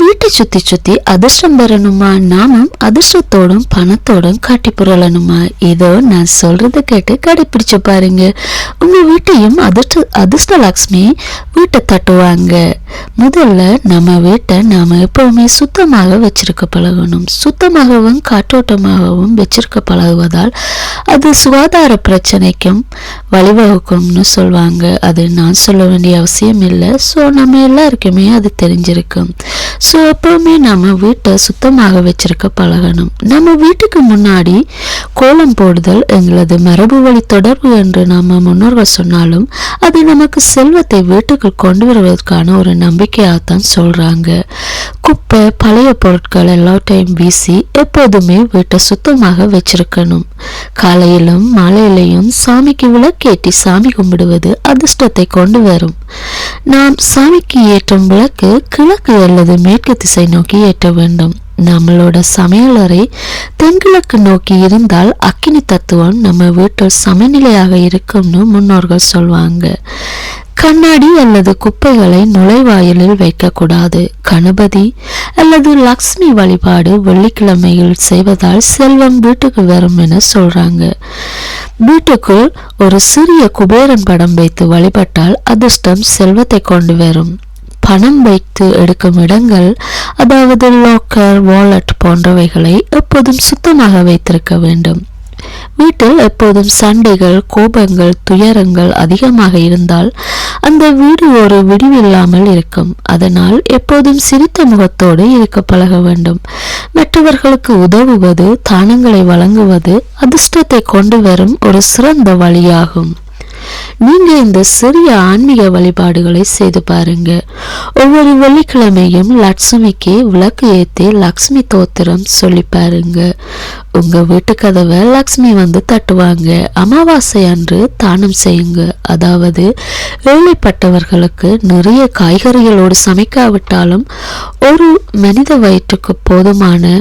வீட்டை சுத்தி சுத்தி அதிர்ஷ்டம் பெறணுமா? நாமும் அதிர்ஷ்டத்தோடும் பணத்தோடும் காட்டி புரளணுமா? இதோ நான் சொல்றத கேட்டு கடைபிடிச்சு பாருங்க. உங்க வீட்டையும் அதிர்ஷ்ட அதிர்ஷ்டலக்ஷ்மி வீட்டை தட்டுவாங்க. முதல்ல நம்ம வீட்டை நாம எப்பவுமே சுத்தமாக வச்சிருக்க பழகணும். சுத்தமாகவும் காற்றோட்டமாகவும் வச்சிருக்க பழகுவதால் அது சுகாதார பிரச்சனைக்கும் வழிவகுக்கும்னு சொல்லுவாங்க அது நான் சொல்ல வேண்டிய அவசியம் இல்லை. ஸோ நம்ம எல்லாருக்குமே அது தெரிஞ்சிருக்கும். ஸோ எப்போவுமே நம்ம வீட்டை சுத்தமாக வச்சிருக்க பழகணும். நம்ம வீட்டுக்கு முன்னாடி கோலம் போடுதல் எங்களது மரபு வழி தொடர்பு என்று நம்ம முன்னோர்கள் சொன்னாலும் அது நமக்கு செல்வத்தை வீட்டுக்கு கொண்டு வருவதற்கான ஒரு நம்பிக்கையாகத்தான் சொல்றாங்க. குப்பை பழைய பொருட்கள் எல்லாத்தையும் வீசி எப்போதுமே வீட்டை சுத்தமாக வச்சிருக்கணும் காலையிலும் மாலையிலையும் சாமிக்கு விளக்கேற்றி சாமி கும்பிடுவது அதிர்ஷ்டத்தை கொண்டு வரும். நாம் சாமிக்கு ஏற்றும் விளக்கு கிழக்கு அல்லது மேற்கு திசை நோக்கி ஏற்ற வேண்டும். நம்மளோட சமையலறை தென்கிழக்கு நோக்கி இருந்தால் அக்கினி தத்துவம் நம்ம வீட்டில் சமநிலையாக இருக்கும்னு முன்னோர்கள் சொல்வாங்க. கண்ணாடி அல்லது குப்பைகளை நுழைவாயிலில் வைக்கக்கூடாது. கணபதி அல்லது லக்ஷ்மி வழிபாடு வெள்ளிக்கிழமையில் செய்வதால் செல்வம் வீட்டுக்கு வரும் என சொல்றாங்க. வீட்டுக்குள் ஒரு சிறிய குபேரன் படம் வைத்து வழிபட்டால் அதிர்ஷ்டம் செல்வத்தை கொண்டு வரும். பணம் வைத்து எடுக்கும் இடங்கள் அதாவது லாக்கர் வாலெட் போன்றவைகளை எப்போதும் சுத்தமாக வைத்திருக்க வேண்டும். வீட்டில் எப்போதும் சண்டைகள் கோபங்கள் துயரங்கள் அதிகமாக இருந்தால் அந்த வீடு ஒரு விடிவில்லாமல் இருக்கும். அதனால் எப்போதும் சிரித்த முகத்தோடு இருக்க பழக வேண்டும். மற்றவர்களுக்கு உதவுவது தானங்களை வழங்குவது அதிர்ஷ்டத்தை கொண்டு வரும் ஒரு சிறந்த வழியாகும். நீங்கள் இந்த சிறிய ஆன்மீக வழிபாடுகளை செய்து பாருங்க. ஒவ்வொரு வெள்ளிக்கிழமையும் லட்சுமிக்கு விளக்கு ஏற்றி லக்ஷ்மி தோத்திரம் சொல்லி பாருங்க. உங்க வீட்டு கதவை லக்ஷ்மி வந்து தட்டுவாங்க. அமாவாசை அன்று தானம் செய்யுங்க. அதாவது ஏழைப்பட்டவர்களுக்கு நிறைய காய்கறிகளோடு சமைக்காவிட்டாலும் ஒரு மனித வயிற்றுக்கு போதுமான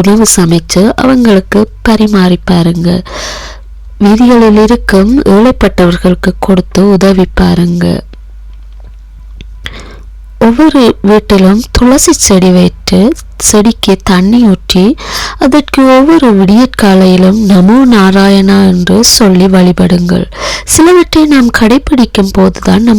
உணவு சமைச்சு அவங்களுக்கு பரிமாறி பாருங்க. வீதிகளில் இருக்கும் ஏழைப்பட்டவர்களுக்கு கொடுத்து உதவி பாருங்க. ஒவ்வொரு வீட்டிலும் துளசி செடி வைத்து செடிக்கு தண்ணி ஊற்றி அதற்கு ஒவ்வொரு விடியற்காலையிலும் நமோ நாராயணா என்று சொல்லி வழிபடுங்கள். சிலவற்றை நாம் கடைபிடிக்கும் போதுதான் நம்ம